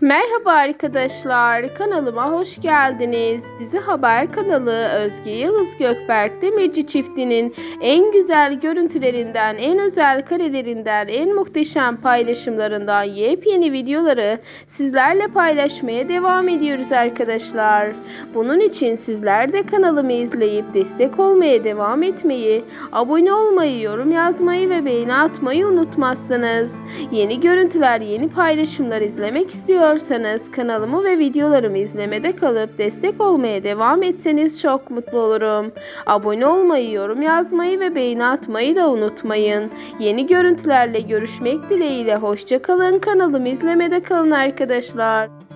Merhaba arkadaşlar, kanalıma hoş geldiniz. Dizi Haber kanalı Özge Yıldız Gökberk Demirci çiftinin en güzel görüntülerinden, en özel karelerinden, en muhteşem paylaşımlarından yepyeni videoları sizlerle paylaşmaya devam ediyoruz arkadaşlar. Bunun için sizler de kanalımı izleyip destek olmaya devam etmeyi, abone olmayı, yorum yazmayı ve beğeni atmayı unutmazsınız. Yeni görüntüler, yeni paylaşımlar izlemek istiyorsanız kanalımı ve videolarımı izlemede kalıp destek olmaya devam etseniz çok mutlu olurum. Abone olmayı, yorum yazmayı ve beğeni atmayı da unutmayın. Yeni görüntülerle görüşmek dileğiyle hoşça kalın. Kanalımı izlemede kalın arkadaşlar.